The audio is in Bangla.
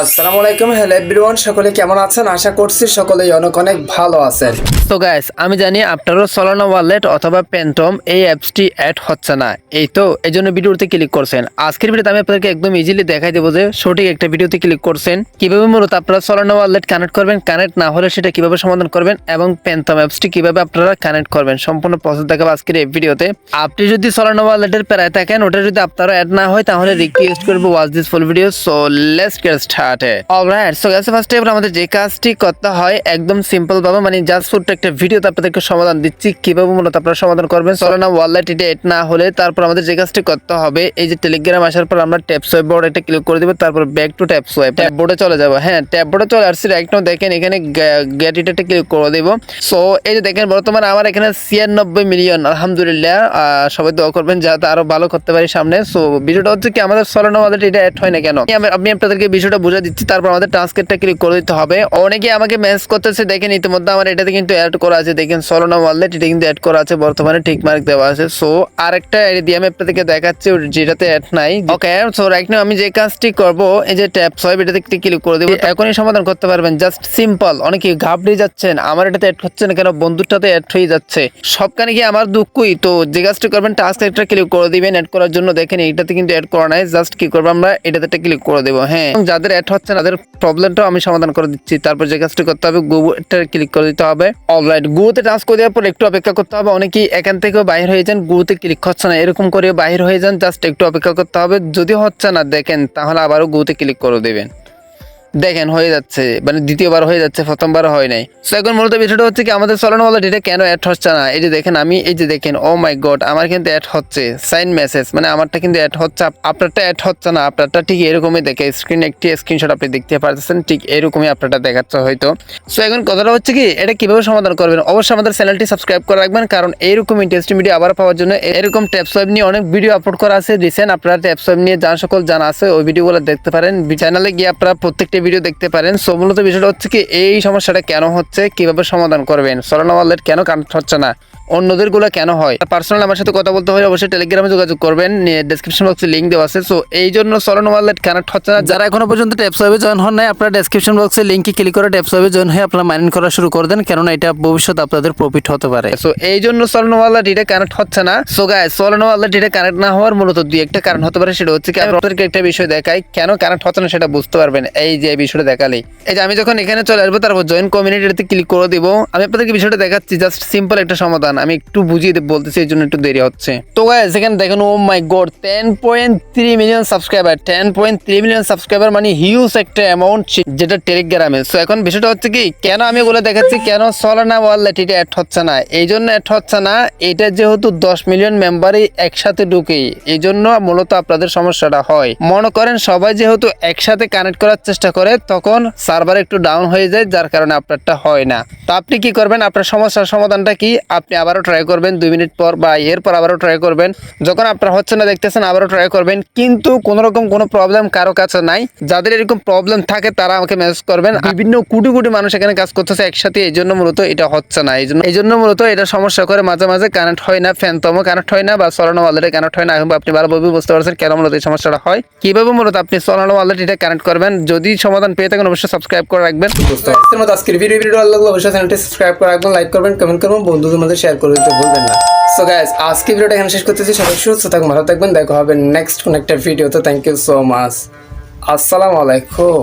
আসসালামু আলাইকুম হ্যালো এভরিওয়ান সকলে কেমন আছেন? আশা করছি সকলেই অনেক অনেক ভালো আছেন। তো গাইস আমি জানি আপনারও সলানো ওয়ালেট অথবা পেন্টম এই অ্যাপসটি অ্যাড হচ্ছে না। এই তো এই জন্য ভিডিওতে ক্লিক করছেন। আজকের ভিডিওতে আমি আপনাদেরকে একদম ইজিলি দেখাই দেবো যে সঠিক একটা ভিডিওতে ক্লিক করছেন। কীভাবে মূলত আপনারা সলানো ওয়ালেট কানেক্ট করবেন কানেক্ট না হলে সেটা কীভাবে সমাধান করবেন এবং পেন্টম অ্যাপসটি কীভাবে আপনারা কানেক্ট করবেন, সম্পূর্ণ প্রসেস দেখাবো আজকের এই ভিডিওতে। আপনি যদি সলানো ওয়ালেটের প্রায় থাকেন, ওটা যদি আপনারা অ্যাড না হয়, তাহলে রিকোয়েস্ট করব watch this full video so let's get started alright so guys first এবার আমাদের যে কাজটি করতে হয়, একদম সিম্পল ভাবে মানে জাস্ট ছোট্ট একটা ভিডিওতে আপনাদেরকে সমাধান দিচ্ছি। কীভাবে মূলত আপনারা সমাধান করবেন? সলানা ওয়ালেট এটা এড না হলে তারপর আমাদের যে কাজটি করতে হবে, এই যে টেলিগ্রাম আসার পর আমরা ট্যাপ সোয়াইপ বোর্ড এটা ক্লিক করে দেবো, তারপর back to tap swipe tap বোর্ডে চলে যাব। হ্যাঁ ট্যাপ বোর্ডে চলে আসছি রাইট নাও দেখেন এখানে গেট এটা ক্লিক করে দেবো। সো এই যে দেখেন, বর্তমানে আমার এখানে ছিয়ানব্বই মিলিয়ন আলহামদুলিল্লাহ। সবাই দোয়া করবেন যাতে আরও ভালো করতে পারি সামনে। সো বিষয়টা হচ্ছে কি, আমাদের সলানো ওয়ালেট এটা হয় না কেন? আমি আপনাদেরকে বিষয়টা বুঝে দিচ্ছি, তারপর আমাদের ট্রান্সক্রিপ্টটা ক্লিক করে দিতে হবে। অনেকে আমাকে মেসেজ করতেছে, দেখেন ইতিমধ্যে আমার এটাতে কিন্তু অ্যাড করা আছে। দেখেন সলোনা ওয়ালেট এটা কিন্তু অ্যাড করা আছে, বর্তমানে ঠিক মার্ক দেওয়া আছে। সো আরেকটা আইডি দিয়ে আমি আপনাদেরকে দেখাচ্ছি যেটাতে অ্যাড নাই। ওকে সো রাইট নাও আমি যে কাজটি করব, এই যে ট্যাপ সোয়াইপ এটাতে ক্লিক করে দেবো। এখনই সমাধান করতে পারবেন জাস্ট সিম্পল অনেকে ঘাবড়ে যাচ্ছেন, আমার এটাতে অ্যাড হচ্ছে না কেন? বন্ধুটাতে অ্যাড হয়ে যাচ্ছে। সবখানে কি আমার দুঃখই। তো যে কাজটি করবেন টাস্ক ক্লিক করে দিবেন অ্যাড করার জন্য। দেখেন, এইটাতে কিন্তু অ্যাড করা নাই জাস্ট কি করব আমরা? এটাতে ক্লিক করে দেবো হ্যাঁ। যাদের অ্যাড হচ্ছে না, তাদের প্রবলেমটাও আমি সমাধান করে দিচ্ছি। তারপর যে কাজটি করতে হবে গুটা ক্লিক করে দিতে হবে। অলরাইট গুতে টাচ করে দেওয়ার পর একটু অপেক্ষা করতে হবে। অনেকেই এখান থেকেও বাইর হয়ে যান গুতে ক্লিক হচ্ছে না। এরকম করে বাইর হয়ে যান জাস্ট একটু অপেক্ষা করতে হবে। যদি হচ্ছে না, দেখেন, তাহলে আবারও গুতে ক্লিক করে দেবেন। দেখেন, হয়ে যাচ্ছে। মানে দ্বিতীয়বার হয়ে যাচ্ছে প্রথমবার হয় নাই। তো এখন মূলত বিষয়টা হচ্ছে কি, আমাদের চলানো ওয়ালেট এটা কেন অ্যাড হচ্ছে না? এই যে দেখেন, আমি এই যে দেখেন ও মাই গড আমার কিন্তু অ্যাড হচ্ছে। সাইন মেসেজ মানে আমারটা কিন্তু অ্যাড হচ্ছে আপনারটা অ্যাড হচ্ছে না, আপনারটা ঠিক এরকমই দেখে। স্ক্রিন একটি স্ক্রিনশট আপনি দেখতে পারতেছেন, ঠিক এরকমই আপনারটা দেখাচ্ছে হয়তো। সো এখন কথাটা হচ্ছে কি, এটা কীভাবে সমাধান করবেন? অবশ্যই আমাদের চ্যানেলটি সাবস্ক্রাইব করে রাখবেন, কারণ এইরকম ইন্টারেস্টিং ভিডিও আবার পাওয়ার জন্য এরকম ট্যাপস ওয়েব নিয়ে অনেক ভিডিও আপলোড করা আছে। রিসেন্ট আপনারা ট্যাপস ওয়েব নিয়ে যা সকল জানা আছে, ওই ভিডিওগুলো দেখতে পারেন। চ্যানেলে গিয়ে আপনারা প্রত্যেকটা ভিডিও দেখতে পারেন। সো মূলত বিষয়টা হচ্ছে কি, এই সমস্যাটা কেন হচ্ছে? কীভাবে সমাধান করবেন? সরানো ওয়ালেট কেন কানেক্ট হচ্ছে না? অন্যদেরগুলো কেন হয়? পার্সোনাল আমার সাথে কথা বলতে হলে অবশ্যই টেলিগ্রামে যোগাযোগ করবেন। ডেসক্রিপশন বক্সে লিঙ্ক দেওয়া আছে। সো এই জন্য সরানো ওয়ালেট কানেক্ট হচ্ছে না যারা এখনও পর্যন্ত ট্যাপস ওয়েবে জয়েন হন নাই, আপনারা ডেসক্রিপশন বক্সে লিঙ্কে ক্লিক করে ট্যাপস ওয়েবে জয়েন হয়ে আপনারা মাইনিং করা শুরু করে দেন। কেননা এটা ভবিষ্যৎ আপনাদের প্রফিট হতে পারে। সো এই জন্য সরানো ওয়ালেট এটা কানেক্ট হচ্ছে না। সো গাইস সরানো ওয়ালেট এটা কানেক্ট না হওয়ার মূলত দুই একটা কারণ হতে পারে। সেটা হচ্ছে কি আপনাদেরকে একটা বিষয় দেখাই। কেন কানেক্ট হচ্ছে না সেটা বুঝতে পারবেন। এই যে বিষয়টা দেখালেই। এই যে আমি যখন এখানে চলে আসব, তারপর জয়েন কমিউনিটিতে ক্লিক করে দিব। আমি আপনাদেরকে বিষয়টা দেখাচ্ছি। জাস্ট সিম্পল একটা সমাধান। আমি একটু বুঝিয়ে বলতেছি, এই জন্য একটু দেরি হচ্ছে। তো গাইস এখানে দেখেন ও my God ten point three million subscriber ten point three million subscriber মানে হিউজ একটা অ্যামাউন্ট যেটা টেলিগ্রামে সো এখন বিষয়টা হচ্ছে কি, কেন আমি ওগুলো দেখাচ্ছি, কেন সলানা ওয়ালেট এটা অ্যাড হচ্ছে না? এই জন্য অ্যাড হচ্ছে না, এটা যেহেতু দশ মিলিয়ন মেম্বারই একসাথে ঢুকে, এই জন্য মূলত আপনাদের সমস্যাটা হয়। মনে করেন, সবাই যেহেতু একসাথে কানেক্ট করার চেষ্টা করে, তখন সার্ভার একটু ডাউন হয়ে যায়, যার কারণে আপনারটা হয় না। তো আপনি কি করবেন? আপনার সমস্যার সমাধানটা কি? আপনি আবারও ট্রাই করবেন, দুই মিনিট পর বা এরপর আবারও ট্রাই করবেন। যখন আপনার হচ্ছে না দেখতেছেন, আবারও ট্রাই করবেন। কিন্তু কোনো রকম কোনো প্রবলেম কারও কাছে নাই। যাদের এরকম প্রবলেম থাকে, তারা আমাকে মেসেজ করবেন। বিভিন্ন কোটি কোটি মানুষ এখানে কাজ করতেছে একসাথে, এই জন্য মূলত এটা হচ্ছে না। এই জন্য এই জন্য মূলত এটা সমস্যা করে মাঝে মাঝে কানেক্ট হয় না ফ্যানতমও কানেক্ট হয় না বা সরানো ওয়ালেটে কানেক্ট হয় না। এখন আপনি ভালোভাবে বুঝতে পারছেন কেন মূলত এই সমস্যাটা হয়। কীভাবে মূলত আপনি সরানো ওয়ালেট এটা কানেক্ট করবেন? যদি সমাধান পেয়ে থাকেন, অবশ্যই সাবস্ক্রাইব করে রাখবেন। আজকের ভিডিও ভিডিও ভালো লাগলে অবশ্যই চ্যানেলটি সাবস্ক্রাইব করে রাখবেন লাইক করবেন কমেন্ট করবেন। বন্ধুদের মধ্যে শেয়ার করে দিতে ভুলবেন না। সো গাইস আজকে ভিডিওটা এখানে শেষ করতেছি। সবাই সুস্থ থাকুন, ভালো থাকবেন। দেখা হবে নেক্সট কোন একটা ভিডিও তো। থ্যাংক ইউ সো মাচ আসসালামু আলাইকুম।